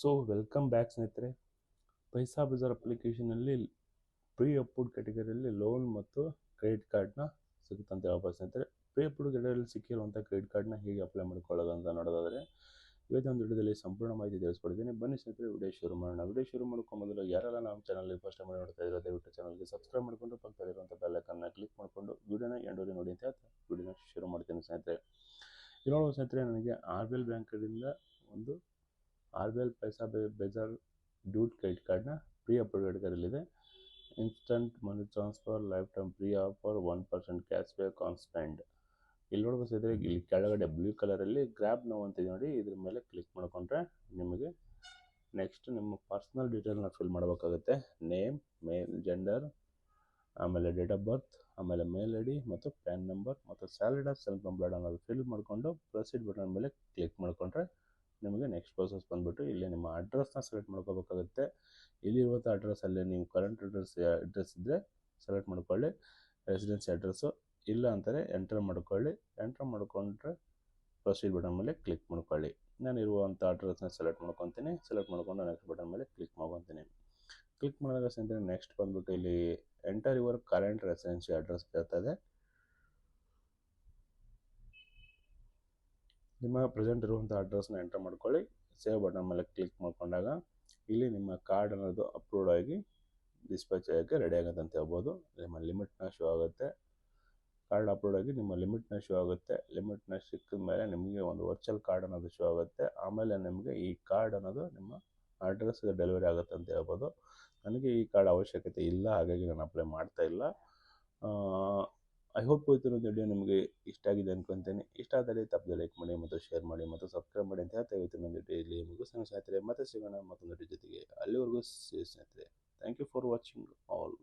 So welcome back ಸ್ನೇಹಿತರೆ. ಪೈಸಾ ಬಜಾರ್ ಅಪ್ಲಿಕೇಶನಲ್ಲಿ pre approved ಕ್ಯಾಟಗರಿಯಲ್ಲಿ ಲೋನ್ ಮತ್ತು ಕ್ರೆಡಿಟ್ ಕಾರ್ಡ್ನ ಸಿಗುತ್ತಂತ ಹೇಳ್ಬೋದು ಸ್ನೇಹಿತರೆ. ಪ್ರೀ ಅಪ್ರೂವ್ಡ್ ಕ್ಯಾಟಗರಿಯಲ್ಲಿ ಸಿಕ್ಕಿರುವಂಥ ಕ್ರೆಡಿಟ್ ಕಾರ್ಡ್ನ ಹೇಗೆ ಅಪ್ಲೈ ಮಾಡ್ಕೊಳ್ಳೋದು ಅಂತ ನೋಡೋದಾದರೆ, ಇವತ್ತಿನ ಒಂದು ವಿಡಿಯೋದಲ್ಲಿ ಸಂಪೂರ್ಣ ಮಾಹಿತಿ ತಿಳಿಸ್ಕೊಡ್ತೀನಿ. ಬನ್ನಿ ಸ್ನೇಹಿತರೆ, ವಿಡಿಯೋ ಶುರು ಮಾಡೋಣ. ವಿಡಿಯೋ ಶುರು ಮಾಡ್ಕೊಂಡು ಮೊದಲು ಯಾರೆಲ್ಲ ನಮ್ಮ ಚಾನಲ್ಗೆ ಫಸ್ಟ್ ಟೈಮ್ ನೋಡ್ತಾ ಇದ್ದಾರೆ, ದಯವಿಟ್ಟು ಚಾನಲ್ಗೆ ಸಬ್ಸ್ಕ್ರೈಬ್ ಮಾಡಿಕೊಂಡು ಪಕ್ಕದಲ್ಲಿರುವಂಥ ಬೆಲ್ಲೈಕನ್ನ ಕ್ಲಿಕ್ ಮಾಡಿಕೊಂಡು ವಿಡಿಯೋನ ಎಂಡೋರಿ ನೋಡಿ ಅಂತ ಹೇಳ್ತಾ ವಿಡಿಯೋನ ಶುರು ಮಾಡ್ತೀನಿ ಸ್ನೇಹಿತರೆ. ಇಲ್ಲಿ ನೋಡುವ ಸ್ನೇಹಿತರೆ, ನನಗೆ ಆರ್ ಬಿ ಎಲ್ ಬ್ಯಾಂಕಿಂದ ಒಂದು ಆರ್ ಬಿ ಎಲ್ ಪೈಸಾ ಬೆ ಬೇಜಾರ್ ಡ್ಯೂಟ್ ಕ್ರೆಡಿಟ್ ಕಾರ್ಡ್ನ pre approved ಕರೀಲಿದೆ. Instant money transfer life time free offer one percent cash back on spend. ಇಲ್ಲಿ ನೋಡ್ಬೋದು ಸ್ನೇಹಿತರೆ ಇಲ್ಲಿ ಕೆಳಗಡೆ ಬ್ಲೂ ಕಲರಲ್ಲಿ ಗ್ರ್ಯಾಬ್ ನೋವು ಅಂತಿದೆ ನೋಡಿ ಇದ್ರ ಮೇಲೆ ಕ್ಲಿಕ್ ಮಾಡ್ಕೊಂಡ್ರೆ ನಿಮಗೆ ನೆಕ್ಸ್ಟ್ ನಿಮ್ಮ ಪರ್ಸ್ನಲ್ ಡೀಟೇಲ್ನ ಫಿಲ್ ಮಾಡಬೇಕಾಗುತ್ತೆ. ನೇಮ್ ಮೇಲ್ ಜೆಂಡರ್ ಆಮೇಲೆ ಡೇಟ್ ಆಫ್ ಬರ್ತ್ ಆಮೇಲೆ ಮೇಲ್ ಐ ಡಿ ಮತ್ತು ಪ್ಯಾನ್ ನಂಬರ್ ಮತ್ತು ಸ್ಯಾಲರಿ ಆಫ್ ಸೆಲ್ಫ್ ಎಂಪ್ಲಾಯ್ಡ್ ಅನ್ನೋದು ಫಿಲ್ ಮಾಡಿಕೊಂಡು ಪ್ರೊಸೀಡ್ ಬಟನ್ ಮೇಲೆ ಕ್ಲಿಕ್ ಮಾಡಿಕೊಂಡ್ರೆ ನಿಮಗೆ ನೆಕ್ಸ್ಟ್ ಪ್ರೋಸೆಸ್ ಬಂದುಬಿಟ್ಟು ಇಲ್ಲಿ ನಿಮ್ಮ ಅಡ್ರೆಸ್ನ ಸೆಲೆಕ್ಟ್ ಮಾಡ್ಕೋಬೇಕಾಗುತ್ತೆ. ಇಲ್ಲಿರುವಂಥ ಅಡ್ರೆಸ್ಸಲ್ಲಿ ನೀವು ಕರೆಂಟ್ ಅಡ್ರೆಸ್ ಅಡ್ರೆಸ್ ಇದ್ದರೆ ಸೆಲೆಕ್ಟ್ ಮಾಡ್ಕೊಳ್ಳಿ. ರೆಸಿಡೆನ್ಸಿ ಅಡ್ರೆಸ್ಸು ಇಲ್ಲ ಅಂತಾರೆ ಎಂಟರ್ ಮಾಡ್ಕೊಳ್ಳಿ. ಎಂಟರ್ ಮಾಡ್ಕೊಂಡ್ರೆ ಪ್ರೊಸೀಡ್ ಬಟನ್ ಮೇಲೆ ಕ್ಲಿಕ್ ಮಾಡ್ಕೊಳ್ಳಿ. ನಾನು ಇರುವಂಥ ಅಡ್ರೆಸ್ನ ಸೆಲೆಕ್ಟ್ ಮಾಡ್ಕೊತೀನಿ. ಸೆಲೆಕ್ಟ್ ಮಾಡ್ಕೊಂಡು ನೆಕ್ಸ್ಟ್ ಬಟನ್ ಮೇಲೆ ಕ್ಲಿಕ್ ಮಾಡ್ಕೊತೀನಿ. ಕ್ಲಿಕ್ ಮಾಡಿದಾಗ ನೆಕ್ಸ್ಟ್ ಬಂದುಬಿಟ್ಟು ಇಲ್ಲಿ enter your current residency address ಕೇಳ್ತದೆ ನಿಮ್ಮ ಪ್ರೆಸೆಂಟ್ ಇರುವಂಥ ಅಡ್ರೆಸ್ನ ಎಂಟರ್ ಮಾಡ್ಕೊಳ್ಳಿ, ಸೇವ್ ಬಟನ್ ಮೇಲೆ ಕ್ಲಿಕ್ ಮಾಡಿಕೊಂಡಾಗ ಇಲ್ಲಿ ನಿಮ್ಮ ಕಾರ್ಡ್ ಅನ್ನೋದು ಅಪ್ಲೋಡ್ ಆಗಿ ಡಿಸ್ಪ್ಯಾಚ್ ಆಗೋಕ್ಕೆ ರೆಡಿ ಆಗುತ್ತೆ ಅಂತ ಹೇಳ್ಬೋದು. ನಿಮ್ಮ ಲಿಮಿಟ್ನ ಶೋ ಆಗುತ್ತೆ. ಕಾರ್ಡ್ ಅಪ್ಲೋಡ್ ಆಗಿ ನಿಮ್ಮ ಲಿಮಿಟ್ನ ಶೋ ಆಗುತ್ತೆ. ಲಿಮಿಟ್ನ ಸಿಕ್ಕಿದ ಮೇಲೆ ನಿಮಗೆ ಒಂದು ವರ್ಚುವಲ್ ಕಾರ್ಡ್ ಅನ್ನೋದು ಶೋ ಆಗುತ್ತೆ. ಆಮೇಲೆ ನಿಮಗೆ ಈ ಕಾರ್ಡ್ ಅನ್ನೋದು ನಿಮ್ಮ ಅಡ್ರೆಸ್ಗೆ ಡೆಲಿವರಿ ಆಗುತ್ತೆ ಅಂತ ಹೇಳ್ಬೋದು. ನನಗೆ ಈ ಕಾರ್ಡ್ ಅವಶ್ಯಕತೆ ಇಲ್ಲ, ಹಾಗಾಗಿ ನಾನು ಅಪ್ಲೈ ಮಾಡ್ತಾ ಇಲ್ಲ. ಐ ಹೋಪ್ ಇವತ್ತಿನ ವಿಡಿಯೋ ನಿಮಗೆ ಇಷ್ಟ ಆಗಿದೆ ಅನ್ಕೊಂತೇನೆ. ಇಷ್ಟ ಆದರೆ ತಪ್ಪದೆ ಲೈಕ್ ಮಾಡಿ ಮತ್ತು ಶೇರ್ ಮಾಡಿ ಮತ್ತು ಸಬ್ಸ್ಕ್ರೈಬ್ ಮಾಡಿ ಅಂತ ಹೇಳ್ತಾ ಇವತ್ತಿನ ಡೈಲಿ ಇಲ್ಲಿ ಮುಗಿಸೋಣ ಸ್ನೇಹಿತರೆ, ಮತ್ತೆ ಸಿಗೋಣ ಮತ್ತೊಂದು ಜೊತೆಗೆ. ಅಲ್ಲಿವರೆಗೂ ಸ್ನೇಹಿತರೆ thank you for watching all